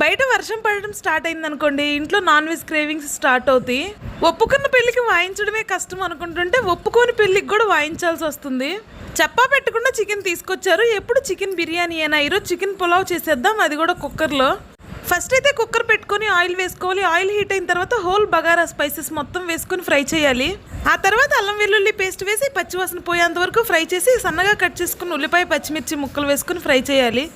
బయట వర్షం పడడం స్టార్ట్ అయింది అనుకోండి ఇంట్లో నాన్ వెజ్ క్రేవింగ్స్ స్టార్ట్ అవుతాయి. ఒప్పుకున్న పెళ్ళికి వాయించడమే కష్టం అనుకుంటుంటే ఒప్పుకోని పెళ్ళికి కూడా వాయించాల్సి వస్తుంది. చెప్పా పెట్టకుండా చికెన్ తీసుకొచ్చారు ఎప్పుడు చికెన్ బిర్యానీ అయినా ఈరోజు చికెన్ పులావ్ చేసేద్దాం అది కూడా కుక్కర్లో. ఫస్ట్ అయితే కుక్కర్ పెట్టుకొని ఆయిల్ వేసుకోవాలి ఆయిల్ హీట్ అయిన తర్వాత హోల్ బగారా స్పైసెస్ మొత్తం వేసుకొని ఫ్రై చేయాలి. ఆ తర్వాత అల్లం వెల్లుల్లి పేస్ట్ వేసి పచ్చివాసన పోయేంత వరకు ఫ్రై చేసి సన్నగా కట్ చేసుకుని ఉల్లిపాయ పచ్చిమిర్చి ముక్కలు వేసుకుని ఫ్రై చేయాలి.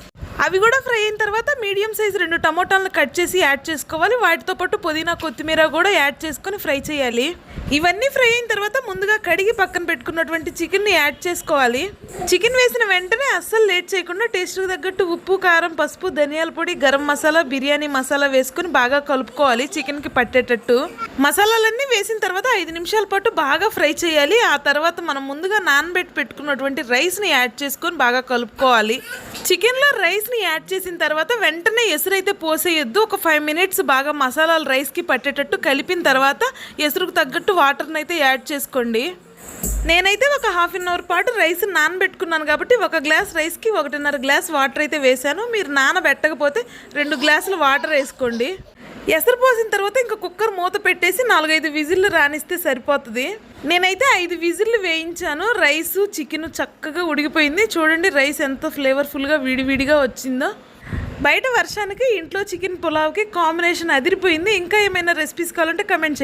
అవి కూడా ఫ్రై అయిన తర్వాత మీడియం సైజ్ రెండు టమోటాలను కట్ చేసి యాడ్ చేసుకోవాలి. వాటితో పాటు పుదీనా కొత్తిమీర కూడా యాడ్ చేసుకొని ఫ్రై చేయాలి. ఇవన్నీ ఫ్రై అయిన తర్వాత ముందుగా కడిగి పక్కన పెట్టుకున్నటువంటి చికెన్ని యాడ్ చేసుకోవాలి. చికెన్ వేసిన వెంటనే అస్సలు లేట్ చేయకుండా టేస్ట్కి తగ్గట్టు ఉప్పు కారం పసుపు ధనియాల పొడి గరం మసాలా బిర్యానీ మసాలా వేసుకొని బాగా కలుపుకోవాలి చికెన్కి పట్టేటట్టు. మసాలాలన్నీ వేసిన తర్వాత ఐదు నిమిషాల పాటు బాగా ఫ్రై చేయాలి. ఆ తర్వాత మనం ముందుగా నానబెట్టి పెట్టుకున్నటువంటి రైస్ని యాడ్ చేసుకొని బాగా కలుపుకోవాలి. చికెన్లో రైస్ రైస్ని యాడ్ చేసిన తర్వాత వెంటనే ఎసురైతే పోసేయొద్దు. ఒక ఫైవ్ మినిట్స్ బాగా మసాలాలు రైస్కి పట్టేటట్టు కలిపిన తర్వాత ఎసురుకు తగ్గట్టు వాటర్ని అయితే యాడ్ చేసుకోండి. నేనైతే ఒక హాఫ్ అన్ అవర్ పాటు రైస్ నానబెట్టుకున్నాను కాబట్టి ఒక గ్లాస్ రైస్కి ఒకటిన్నర గ్లాస్ వాటర్ అయితే వేసాను మీరు నానబెట్టకపోతే రెండు గ్లాసులు వాటర్ వేసుకోండి. ఎసరు పోసిన తర్వాత ఇంకా కుక్కర్ మూత పెట్టేసి నాలుగైదు విజిల్లు రానిస్తే సరిపోతుంది. నేనైతే ఐదు విజిల్లు వేయించాను. రైస్ చికెన్ చక్కగా ఉడికిపోయింది. చూడండి రైస్ ఎంత ఫ్లేవర్ఫుల్గా విడివిడిగా వచ్చిందో. బయట వర్షానికి ఇంట్లో చికెన్ పులావ్కి కాంబినేషన్ అదిరిపోయింది. ఇంకా ఏమైనా రెసిపీస్ కావాలంటే కమెంట్ చేయండి.